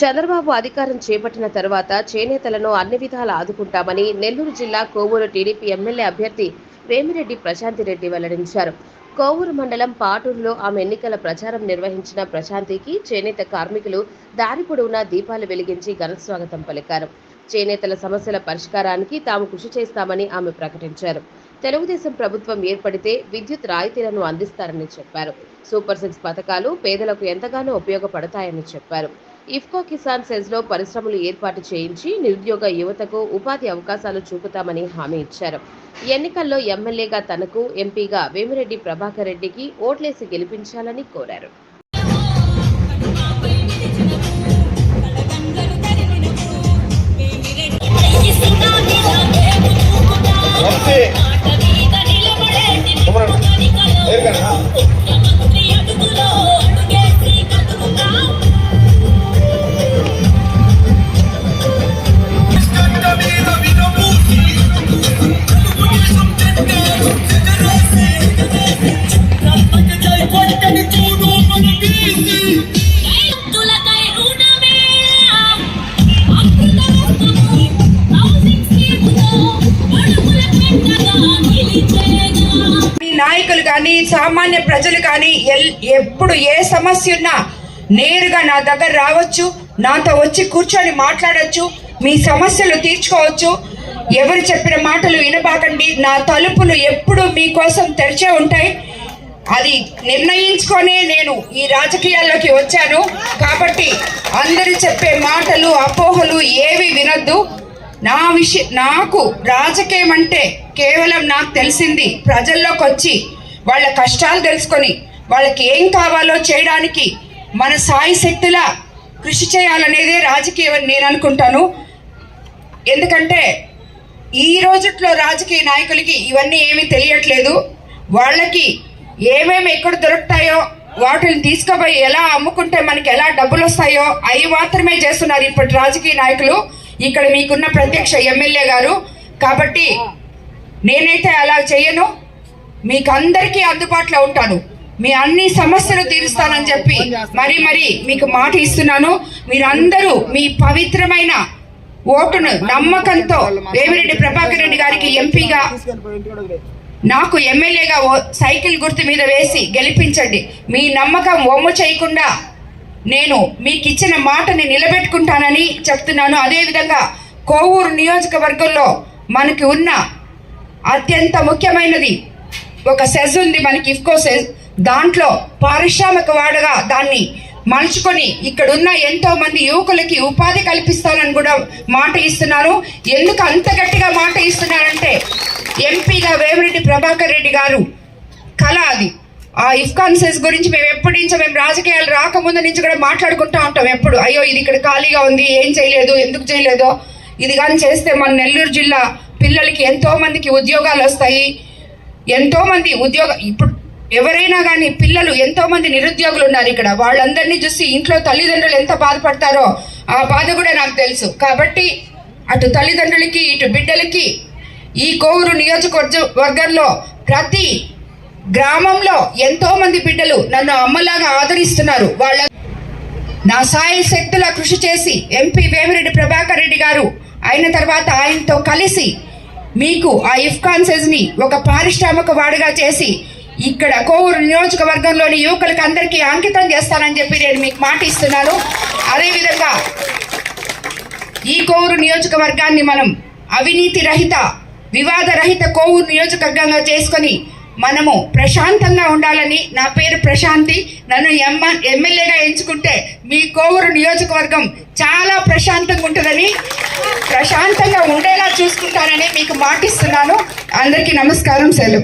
చంద్రబాబు అధికారం చేపట్టిన తర్వాత చేనేతలను అన్ని విధాలా ఆదుకుంటామని నెల్లూరు జిల్లా కోవూరు టీడీపీ ఎమ్మెల్యే అభ్యర్థి వేమిరెడ్డి ప్రశాంతి రెడ్డి వెల్లడించారు. కోవూరు మండలం పాటూరులో ఆమె ఎన్నికల ప్రచారం నిర్వహించిన ప్రశాంతికి చేనేత కార్మికులు దారి పొడవునా దీపాలు వెలిగించి ఘనస్వాగతం పలికారు. చేనేతల సమస్యల పరిష్కారానికి తాము కృషి చేస్తామని ఆమె ప్రకటించారు. తెలుగుదేశం ప్రభుత్వం ఏర్పడితే విద్యుత్ రాయితీలను అందిస్తారని చెప్పారు. సూపర్ సిక్స్ పథకాలు పేదలకు ఎంతగానో ఉపయోగపడతాయని చెప్పారు. ఇఫ్కో కిసాన్ సెజ్లో పరిశ్రమలు ఏర్పాటు చేయించి నిరుద్యోగ యువతకు ఉపాధి అవకాశాలు చూపుతామని హామీ ఇచ్చారు. ఎన్నికల్లో ఎమ్మెల్యేగా తనకు ఎంపీగా వేమిరెడ్డి ప్రభాకర్ రెడ్డికి ఓట్లేసి గెలిపించాలని కోరారు. నమస్తే నాయకులు కానీ సామాన్య ప్రజలు కానీ ఎల్- ఎప్పుడు ఏ సమస్య ఉన్నా నేరుగా నా దగ్గర రావచ్చు నాతో వచ్చి కూర్చొని మాట్లాడచ్చు మీ సమస్యలు తీర్చుకోవచ్చు. ఎవరు చెప్పిన మాటలు వినబాకండి. నా తలుపులు ఎప్పుడు మీకోసం తెరిచే ఉంటాయి. అది నిర్ణయించుకొనే నేను ఈ రాజకీయాల్లోకి వచ్చాను. కాబట్టి అందరూ చెప్పే మాటలు అపోహలు ఏవి వినొద్దు. నా విషయం నాకు రాజకీయం అంటే కేవలం నాకు తెలిసింది ప్రజల్లోకి వచ్చి వాళ్ళ కష్టాలు తెలుసుకొని వాళ్ళకి ఏం కావాలో చేయడానికి మన సాయి శక్తుల కృషి చేయాలనేదే రాజకీయం అని నేను అనుకుంటాను. ఎందుకంటే ఈ రోజుట్లో రాజకీయ నాయకులకి ఇవన్నీ ఏమీ తెలియట్లేదు. వాళ్ళకి ఏమేమి ఎక్కడ దొరుకుతాయో వాటిని తీసుకుపోయి ఎలా అమ్ముకుంటే మనకి ఎలా డబ్బులు వస్తాయో అవి మాత్రమే చేస్తున్నారు ఇప్పటి రాజకీయ నాయకులు. ఇక్కడ మీకున్న ప్రత్యక్ష ఎమ్మెల్యే గారు. కాబట్టి నేనైతే అలా చేయను. మీకు అందరికీ అందుబాటులో ఉంటాను. మీ అన్ని సమస్యలు తీరుస్తానని చెప్పి మరి మరి మీకు మాట ఇస్తున్నాను. మీరందరూ మీ పవిత్రమైన ఓటును నమ్మకంతో వేమిరెడ్డి ప్రభాకర్ రెడ్డి గారికి ఎంపీగా నాకు ఎమ్మెల్యేగా సైకిల్ గుర్తు మీద వేసి గెలిపించండి. మీ నమ్మకం ఒమ్ము చేయకుండా నేను మీకు ఇచ్చిన మాటని నిలబెట్టుకుంటానని చెప్తున్నాను. అదేవిధంగా కోవూరు నియోజకవర్గంలో మనకి ఉన్న అత్యంత ముఖ్యమైనది ఒక సెజ్ ఉంది మనకి ఇఫ్కో సెజ్. దాంట్లో పారిశ్రామిక వాడగా దాన్ని మలుచుకొని ఇక్కడ ఉన్న ఎంతో మంది యువకులకి ఉపాధి కల్పిస్తానని కూడా మాట ఇస్తున్నారు. ఎందుకు అంత గట్టిగా మాట ఇస్తున్నారంటే ఎంపీగా వేమిరెడ్డి ప్రభాకర్ రెడ్డి గారు కళ అది. ఆ ఇఫ్కాన్ సెస్ గురించి మేము ఎప్పటి నుంచో మేము రాజకీయాలు రాకముందు నుంచి కూడా మాట్లాడుకుంటూ ఉంటాం ఎప్పుడు. అయ్యో ఇది ఇక్కడ ఖాళీగా ఉంది ఏం చేయలేదు ఎందుకు చేయలేదో. ఇది కానీ చేస్తే మన నెల్లూరు జిల్లా పిల్లలకి ఎంతో మందికి ఉద్యోగాలు వస్తాయి. ఎంతో మంది ఉద్యోగ ఇప్పుడు ఎవరైనా కానీ పిల్లలు ఎంతో మంది నిరుద్యోగులు ఉన్నారు ఇక్కడ. వాళ్ళందరినీ చూసి ఇంట్లో తల్లిదండ్రులు ఎంత బాధపడతారో ఆ బాధ కూడా నాకు తెలుసు. కాబట్టి అటు తల్లిదండ్రులకి ఇటు బిడ్డలకి ఈ కోవూరు నియోజకవర్గ వర్గంలో ప్రతి గ్రామంలో ఎంతో మంది బిడ్డలు నన్ను అమ్మలాగా ఆదరిస్తున్నారు. వాళ్ళ నా సాయి శక్తుల కృషి చేసి ఎంపీ వేమిరెడ్డి ప్రభాకర్ రెడ్డి గారు అయిన తర్వాత ఆయనతో కలిసి మీకు ఆ ఇఫ్కాన్ సెజ్ని ఒక పారిశ్రామిక వాడుగా చేసి ఇక్కడ కోవూరు నియోజకవర్గంలోని యువకులకు అందరికీ అంకితం చేస్తానని చెప్పి నేను మీకు మాట ఇస్తున్నాను. అదేవిధంగా ఈ కోవూరు నియోజకవర్గాన్ని మనం అవినీతి రహిత వివాద రహిత కోవూరు నియోజకవర్గంగా చేసుకొని మనము ప్రశాంతంగా ఉండాలని నా పేరు ప్రశాంతి. నన్ను ఎమ్మ ఎమ్మెల్యేగా ఎంచుకుంటే మీ కోవూరు నియోజకవర్గం చాలా ప్రశాంతంగా ఉంటుందని ప్రశాంతంగా ఉండేలా చూసుకుంటానని మీకు మాటిస్తున్నాను. అందరికీ నమస్కారం సెలవు.